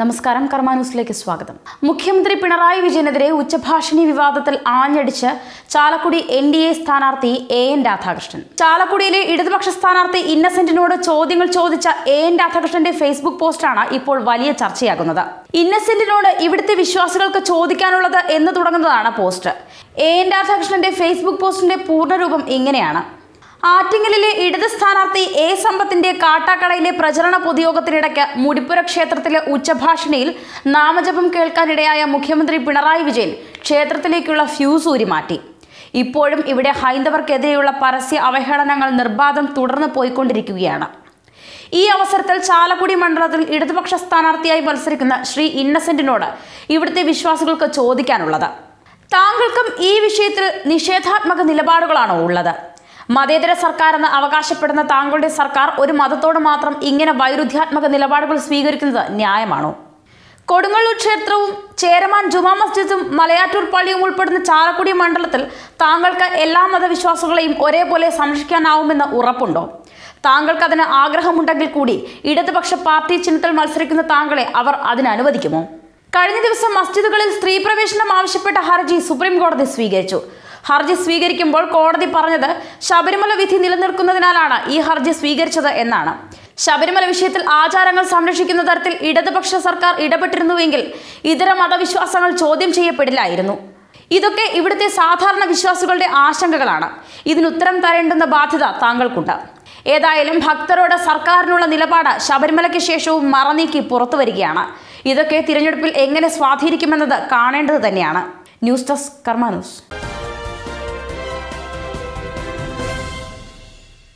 നമസ്കാരം കർമ്മ ന്യൂസിലേക്ക് സ്വാഗതം. മുഖ്യമന്ത്രി പിണറായി വിജയനെതിരെ ഉച്ചഭാഷിണി വിവാദത്തിൽ ആഞ്ഞടിച്ച് ചാലക്കുടി എൻ ഡി എ സ്ഥാനാർത്ഥി എ എൻ രാധാകൃഷ്ണൻ. ചാലക്കുടിയിലെ ഇടതുപക്ഷ സ്ഥാനാർത്ഥി ഇന്നസെന്റിനോട് ചോദ്യങ്ങൾ ചോദിച്ച എ എൻ രാധാകൃഷ്ണന്റെ ഫേസ്ബുക്ക് പോസ്റ്റാണ് ഇപ്പോൾ വലിയ ചർച്ചയാകുന്നത്. ഇന്നസെന്റിനോട് ഇവിടുത്തെ വിശ്വാസികൾക്ക് ചോദിക്കാനുള്ളത് എന്ന് തുടങ്ങുന്നതാണ് പോസ്റ്റ്. എ എൻ രാധാകൃഷ്ണന്റെ ഫേസ്ബുക്ക് പോസ്റ്റിന്റെ പൂർണരൂപം ഇങ്ങനെയാണ്. ആറ്റിങ്ങലിലെ ഇടത് സ്ഥാനാർത്ഥി എ സമ്പത്തിന്റെ കാട്ടാക്കടയിലെ പ്രചരണ പൊതുയോഗത്തിനിടയ്ക്ക് മുടിപ്പുര ക്ഷേത്രത്തിലെ ഉച്ചഭാഷണിയിൽ നാമജപം കേൾക്കാനിടയായ മുഖ്യമന്ത്രി പിണറായി വിജയൻ ക്ഷേത്രത്തിലേക്കുള്ള ഫ്യൂസ് ഊരിമാറ്റി ഇപ്പോഴും ഇവിടെ ഹൈന്ദവർക്കെതിരെയുള്ള പരസ്യ അവഹേളനങ്ങൾ നിർബാധം തുടർന്ന് പോയിക്കൊണ്ടിരിക്കുകയാണ്. ഈ അവസരത്തിൽ ചാലക്കുടി മണ്ഡലത്തിൽ ഇടതുപക്ഷ സ്ഥാനാർത്ഥിയായി മത്സരിക്കുന്ന ശ്രീ ഇന്നസെന്റിനോട് ഇവിടുത്തെ വിശ്വാസികൾക്ക് ചോദിക്കാനുള്ളത്. താങ്കൾക്കും ഈ വിഷയത്തിൽ നിഷേധാത്മക നിലപാടുകളാണോ ഉള്ളത്? മതേതര സർക്കാർ എന്ന് അവകാശപ്പെടുന്ന താങ്കളുടെ സർക്കാർ ഒരു മതത്തോട് മാത്രം ഇങ്ങനെ വൈരുദ്ധ്യാത്മക നിലപാടുകൾ സ്വീകരിക്കുന്നത് ന്യായമാണോ? കൊടുങ്ങല്ലൂർ ക്ഷേത്രവും ചേരമാൻ ജുമാ മസ്ജിദും മലയാറ്റൂർ പള്ളിയും ഉൾപ്പെടുന്ന ചാലക്കുടി മണ്ഡലത്തിൽ താങ്കൾക്ക് എല്ലാ മതവിശ്വാസികളെയും ഒരേപോലെ സംരക്ഷിക്കാനാവുമെന്ന് ഉറപ്പുണ്ടോ? താങ്കൾക്ക് അതിന് ആഗ്രഹമുണ്ടെങ്കിൽ കൂടി ഇടതുപക്ഷ പാർട്ടി ചിഹ്നത്തിൽ മത്സരിക്കുന്ന താങ്കളെ അവർ അതിനനുവദിക്കുമോ കഴിഞ്ഞ ദിവസം മസ്ജിദുകളിൽ സ്ത്രീ പ്രവേശനം ആവശ്യപ്പെട്ട ഹർജി സുപ്രീം കോടതി സ്വീകരിച്ചു. ഹർജി സ്വീകരിക്കുമ്പോൾ കോടതി പറഞ്ഞത് ശബരിമല വിധി നിലനിൽക്കുന്നതിനാലാണ് ഈ ഹർജി സ്വീകരിച്ചത് എന്നാണ്. ശബരിമല വിഷയത്തിൽ ആചാരങ്ങൾ സംരക്ഷിക്കുന്ന തരത്തിൽ ഇടതുപക്ഷ സർക്കാർ ഇടപെട്ടിരുന്നുവെങ്കിൽ ഇതര മതവിശ്വാസങ്ങൾ ചോദ്യം ചെയ്യപ്പെടില്ലായിരുന്നു. ഇതൊക്കെ ഇവിടുത്തെ സാധാരണ വിശ്വാസികളുടെ ആശങ്കകളാണ്. ഇതിനുത്തരം തരേണ്ടുന്ന ബാധ്യത താങ്കൾക്കുണ്ട്. ഏതായാലും ഭക്തരോട് സർക്കാരിനുള്ള നിലപാട് ശബരിമലയ്ക്ക് ശേഷവും മറനീക്കി പുറത്തു വരികയാണ്. ഇതൊക്കെ തിരഞ്ഞെടുപ്പിൽ എങ്ങനെ സ്വാധീനിക്കുമെന്നത് കാണേണ്ടത് തന്നെയാണ്. News desk Karma news.